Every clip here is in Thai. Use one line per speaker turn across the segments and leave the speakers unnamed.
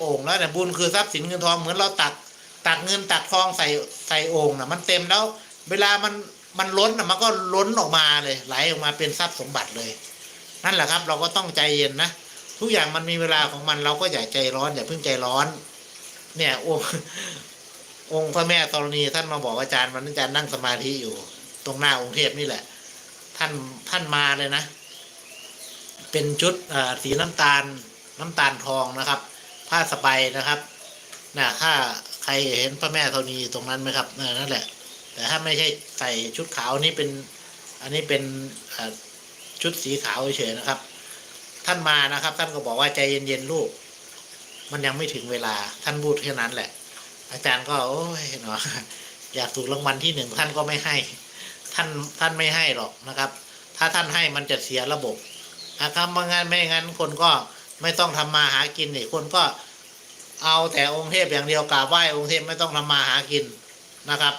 โอ่งแล้วเนี่ยบุญคือทรัพย์สินเงินทองเหมือนเราตัก ตักเงินตักทองใส่ใส่โอ่งนะมันเต็มแล้ว เวลามันมันล้นนะมันก็ล้นออกมาเลย ไหลออกมาเป็นทรัพย์สมบัติเลย นั่นแหละครับ เราก็ต้องใจเย็นนะทุกอย่างมันมีเวลาของมันเราก็อย่าใจร้อนอย่าเพิ่งใจร้อน เนี่ยองค์องค์พระแม่ธรณีท่านมาบอกอาจารย์วันนั้นอาจารย์นั่งสมาธิอยู่ ตรงหน้าองค์เทพนี่แหละ ท่านท่านมาเลยนะ เป็นชุดอ่าสีน้ำตาลน้ำตาลทองนะครับ ผ้าสบายนะครับนะถ้าใครเห็นพระแม่ธรณีตรงนั้นไหมครับนั่นแหละ แต่ถ้าไม่ใช่ใส่ชุดขาวนี่เป็น อันนี้เป็นชุดสีขาวเฉยนะครับ ท่านมานะครับ ท่านก็บอกว่าใจเย็นๆลูก มันยังไม่ถึงเวลาท่านพูดแค่นั้นแหละ อาจารย์ก็โอ้ยเนาะอยากถูกรางวัลที่หนึ่งท่านก็ไม่ให้ ท่านท่านไม่ให้หรอกนะครับ ถ้าท่านให้มันจะเสียระบบนะครับไม่งั้นไม่งั้นคนก็ ไม่ต้องทำมาหากินนี่คนก็เอาแต่องค์เทพอย่างเดียวกราบไหว้องค์เทพไม่ต้องทำมาหากินนะครับ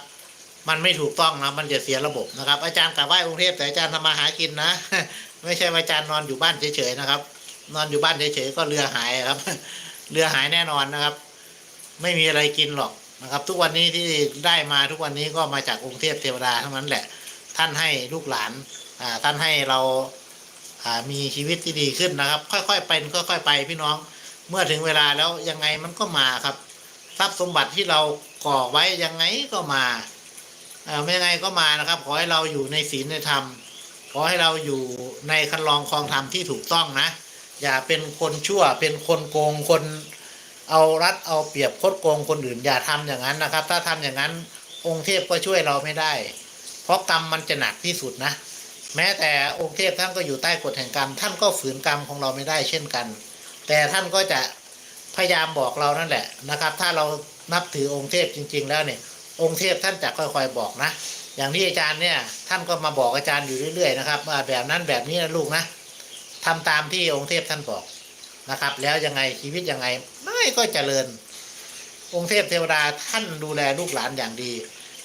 มันไม่ถูกต้องนะมันจะเสียระบบนะครับ อาจารย์กราบไหว้องค์เทพแต่อาจารย์ทำมาหากินนะ ไม่ใช่ว่าอาจารย์นอนอยู่บ้านเฉยๆนะครับ นอนอยู่บ้านเฉยๆก็เรือหายครับ เรือหายแน่นอนนะครับ ไม่มีอะไรกินหรอกนะครับ ทุกวันนี้ที่ได้มาทุกวันนี้ก็มาจากองค์เทพเทวดาทั้งนั้นแหละ ท่านให้ลูกหลานอ่าท่านให้เรา มีชีวิตที่ดีขึ้นนะครับ ค่อยๆเป็นค่อยๆไปพี่น้อง เมื่อถึงเวลาแล้วยังไงมันก็มาครับ ทรัพย์สมบัติที่เราก่อไว้ยังไงก็มาเอ่าไม่ยังไงก็มานะครับ ขอให้เราอยู่ในศีลในธรรม ขอให้เราอยู่ในคันลองคลองธรรมที่ถูกต้องนะ อย่าเป็นคนชั่ว เป็นคนโกง คนเอารัดเอาเปรียบคดโกงคนอื่น อย่าทำอย่างนั้นนะครับ ถ้าทำอย่างนั้นองค์เทพก็ช่วยเราไม่ได้ เพราะกรรมมันจะหนักที่สุดนะ แม้แต่องค์เทพท่านก็อยู่ใต้กฎแห่งกรรม ท่านก็ฝืนกรรมของเราไม่ได้เช่นกัน แต่ท่านก็จะพยายามบอกเรานั่นแหละนะครับ ถ้าเรานับถือองค์เทพจริง ๆ แล้วเนี่ย องค์เทพท่านจะค่อยๆบอกนะ อย่างที่อาจารย์เนี่ยท่านก็มาบอกอาจารย์อยู่เรื่อย ๆ นะครับว่าแบบนั้นแบบนี้นะลูกนะทำตามที่องค์เทพท่านบอกนะครับ แล้วยังไงชีวิตยังไงไม่ก็เจริญ องค์เทพเทวดาท่านดูแลลูกหลานอย่างดี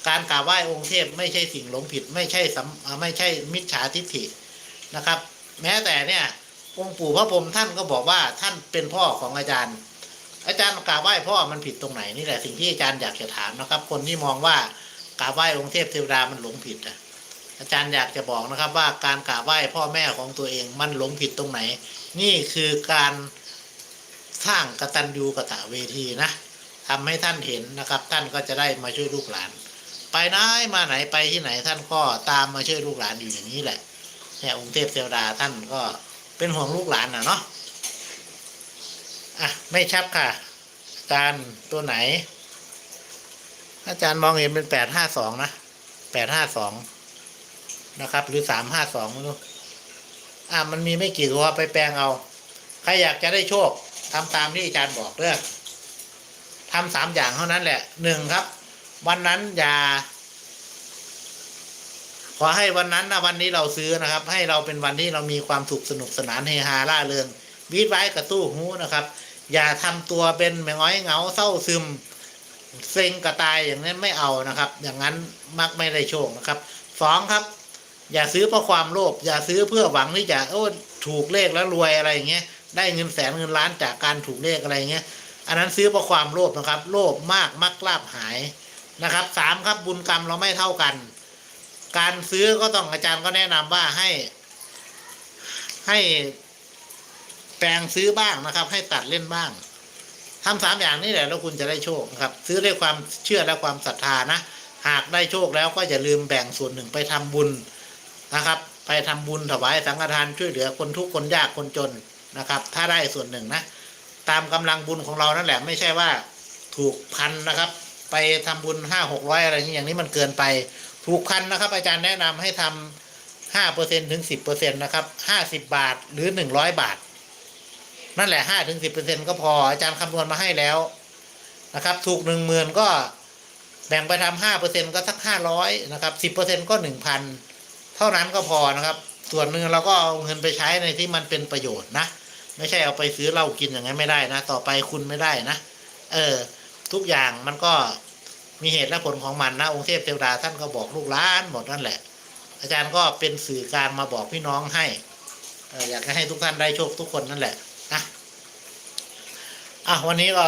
การกราบไหว้องค์เทพไม่ใช่สิ่งหลงผิดไม่ใช่สัมไม่ใช่มิจฉาทิฏฐินะครับ แม้แต่เนี่ยองค์ปู่พระพรหมท่านก็บอกว่าท่านเป็นพ่อของอาจารย์ อาจารย์กราบไหว้พ่อมันผิดตรงไหนนี่แหละสิ่งที่อาจารย์อยากจะถามนะครับ คนที่มองว่ากราบไหว้องค์เทพเทวดามันหลงผิดอะอาจารย์อยากจะบอกนะครับว่าการกราบไหว้พ่อแม่ของตัวเองมันหลงผิดตรงไหน นี่คือการสร้างกตัญญูกตเวทีนะทำให้ท่านเห็นนะครับ ท่านก็จะได้มาช่วยลูกหลาน ไปไหนมาไหนไปที่ไหนท่านก็ตามมาช่วยลูกหลานอยู่อย่างนี้แหละเนี่ยองค์เทพเทวดาท่านก็เป็นห่วงลูกหลานนะเนาะอะไม่ชับค่ะกาจารย์ตัวไหน อาจารย์มองเห็นเป็นแปดห้าสองนะแปดห้าสองนะครับ หรือสามห้าสองไม่รู้อะมันมีไม่กี่ตัวไปแปลงเอา ใครอยากจะได้โชคทำตามที่อาจารย์บอกเด้อทำสามอย่างเท่านั้นแหละหนึ่งครับ วันนั้นอย่า ขอให้วันนั้นนะวันนี้เราซื้อนะครับ ให้เราเป็นวันที่เรามีความสุขสนุกสนานเฮฮาร่าเริงวีดไว้กระตู้หูนะครับ อย่าทำตัวเป็นแมง้อยเหงาเศร้าซึมเซ็งกระตายอย่างนั้นไม่เอานะครับ อย่างนั้นมักไม่ได้โชคนะครับสองครับ อย่าซื้อเพราะความโลภอย่าซื้อเพื่อหวังที่จะโอ้ถูกเลขแล้วรวยอะไรอย่างเงี้ยได้เงินแสนเงินล้านจากการถูกเลขอะไรอย่างเงี้ยอันนั้นซื้อเพราะความโลภนะครับ โลภมากมักลาบหาย นะครับสามครับบุญกรรมเราไม่เท่ากัน การซื้อก็ต้องอาจารย์ก็แนะนำว่าให้ ให้แปลงซื้อบ้างนะครับ ให้ตัดเล่นบ้างทำสามอย่างนี้แหละแล้วคุณจะได้โชคนะครับ ซื้อด้วยความเชื่อและความศรัทธานะ หากได้โชคแล้วก็อย่าลืมแบ่งส่วนหนึ่งไปทำบุญนะครับ ไปทำบุญถวายสังฆทานช่วยเหลือคนทุกข์คนยากคนจนนะครับ ถ้าได้ส่วนหนึ่งนะ ตามกำลังบุญของเรานั่นแหละไม่ใช่ว่าถูกพันนะครับ ไปทำบุญห้าหกร้อยอะไรอย่างนี้อย่างนี้มันเกินไป ถูกพันนะครับ อาจารย์แนะนำให้ทำห้าเปอร์เซ็นถึงสิบเปอร์เซ็นต์นะครับห้าสิบบาทหรือหนึ่งร้อยบาท นั่นแหละห้าถึงสิบเปอร์เซ็นก็พออาจารย์คำนวณมาให้แล้วนะครับ ถูกหนึ่งหมื่นก็แบ่งไปทำห้าเปอร์เซ็นก็สักห้าร้อยนะครับสิบเปอร์เซ็นก็หนึ่งพันเท่านั้นก็พอนะครับ ส่วนหนึ่งเราก็เอาเงินไปใช้ในที่มันเป็นประโยชน์นะ ไม่ใช่เอาไปซื้อเหล้ากินอย่างนั้นไม่ได้นะ ต่อไปคุณไม่ได้นะ เออ ทุกอย่างมันก็มีเหตุและผลของมันนะองค์เทพเทวดาท่านก็บอกลูกหลานหมดนั่นแหละ อาจารย์ก็เป็นสื่อกลางมาบอกพี่น้องให้อยากให้ทุกท่านได้โชคทุกคนนั่นแหละนะอะวันนี้ก็